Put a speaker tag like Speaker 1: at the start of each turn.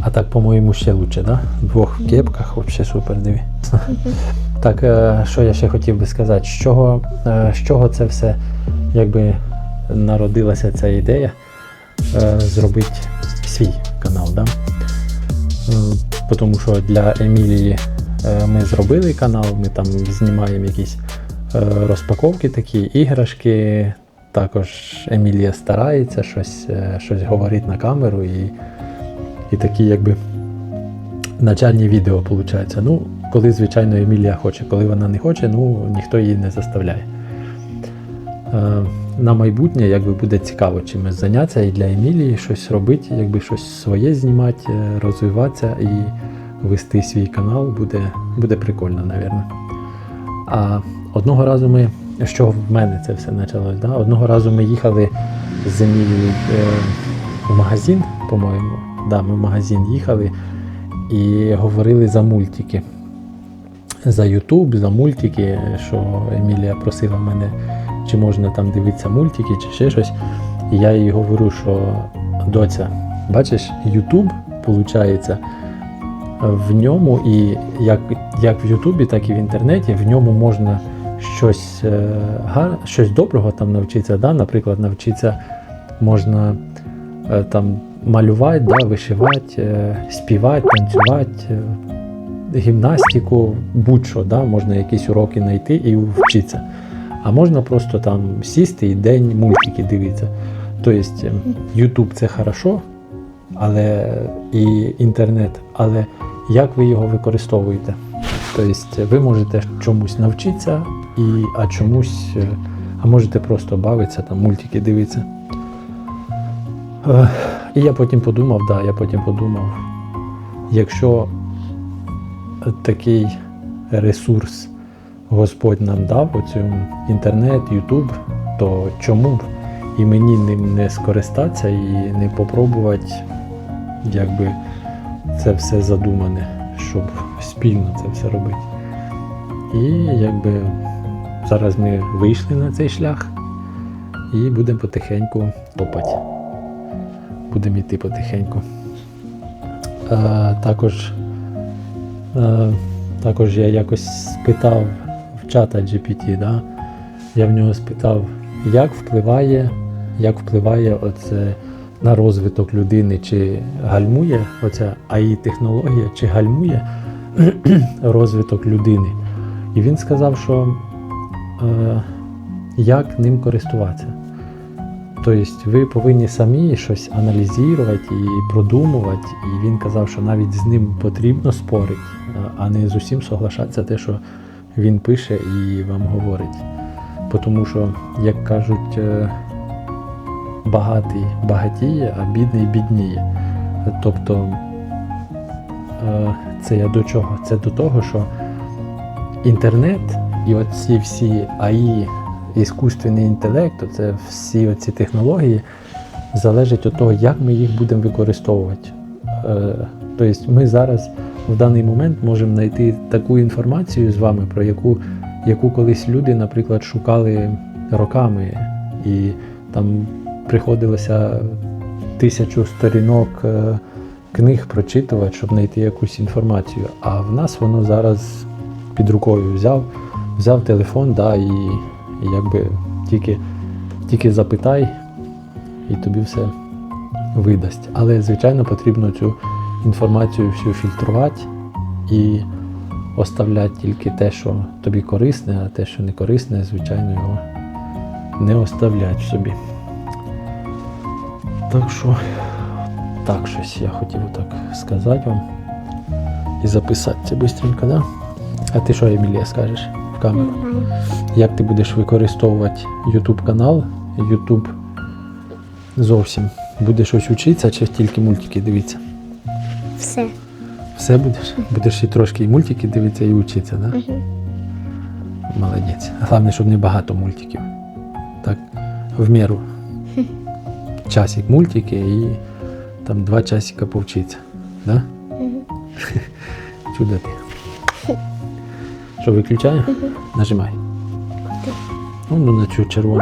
Speaker 1: А так, по-моєму, ще лучше, да? В двох кепках взагалі супер диві. Так, е, що я ще хотів би сказати, з чого, е, з чого це все якби народилася ця ідея е, зробити свій канал. Да? Тому що для Емілії ми зробили канал, ми там знімаємо якісь розпаковки такі, іграшки. Також Емілія старається щось, щось говорить на камеру і, і такі якби начальні відео виходить. Ну, коли, звичайно, Емілія хоче. Коли вона не хоче, ну ніхто її не заставляє. Е, на майбутнє якби буде цікаво чимось зайнятися і для Емілії щось робити, якби щось своє знімати, е, розвиватися і вести свій канал буде, буде прикольно, напевно. А одного разу ми, чого в мене це все почалось, да? одного разу ми їхали з Емілією е, в магазин, по-моєму. Да, ми в магазин їхали і говорили за мультики. За Ютуб, за мультики, що Емілія просила мене, чи можна там дивитися мультики, чи ще щось. І я їй говорю, що доця, бачиш, Ютуб, виходить, в ньому і як, як в Ютубі, так і в інтернеті, в ньому можна щось, е, щось доброго там навчитися. Да? Наприклад, навчитися можна е, там малювати, да, вишивати, е, співати, танцювати, е, гімнастику, будь-що, да, можна якісь уроки знайти і вчитися. А можна просто там сісти і день мультики дивитися. Тобто YouTube це хорошо, але і інтернет, але як ви його використовуєте? Тобто ви можете чомусь навчитися, і, а чомусь, е, а можете просто бавитися, там мультики дивитися. Е, І я потім подумав, да, я потім подумав, якщо такий ресурс Господь нам дав, оцю інтернет, Ютуб, то чому б і мені ним не скористатися і не попробувати, якби це все задумане, щоб спільно це все робити. І якби зараз ми вийшли на цей шлях і будемо потихеньку топати. Будемо йти потихеньку. Е, також, е, також я якось спитав в чата GPT, да? я в нього спитав, як впливає, як впливає оце на розвиток людини, чи гальмує оця АІ-технологія, чи гальмує розвиток людини. І він сказав, що е, як ним користуватися. Тобто ви повинні самі щось аналізувати і продумувати. І він казав, що навіть з ним потрібно спорити, а не з усім соглашатися те, що він пише і вам говорить. Тому що, як кажуть, е, багатий багатіє, а бідний бідніє. Тобто е, це я до чого? Це до того, що інтернет і оці всі АІ, іскусственний інтелект, це всі оці технології залежать від того, як ми їх будемо використовувати. Е, Тобто ми зараз в даний момент можемо знайти таку інформацію з вами, про яку, яку колись люди, наприклад, шукали роками, і там приходилося тисячу сторінок е, книг прочитувати, щоб знайти якусь інформацію. А в нас воно зараз під рукою взяв, взяв телефон, да, і якби тільки, тільки запитай, і тобі все видасть. Але, звичайно, потрібно цю інформацію всю фільтрувати і оставляти тільки те, що тобі корисне, а те, що не корисне, звичайно, його не оставлять собі. Так що, так щось я хотів так сказати вам і записати це швидко, да? А ти що, Емілія, скажеш камеру? Як ти будеш використовувати YouTube канал, YouTube зовсім? Будеш щось вчитися чи тільки мультики дивитися?
Speaker 2: Все.
Speaker 1: Все будеш? Будеш і трошки і мультики дивитися, і вчитися, да?
Speaker 2: Мгм.
Speaker 1: Молодець. Головне, щоб не багато мультиків. Так, в міру. Часик мультики і там два часика повчитися. Да?
Speaker 2: Мгм.
Speaker 1: Чудо ти. Що, виключаю? Нажимай. Ну, ну на цю червону.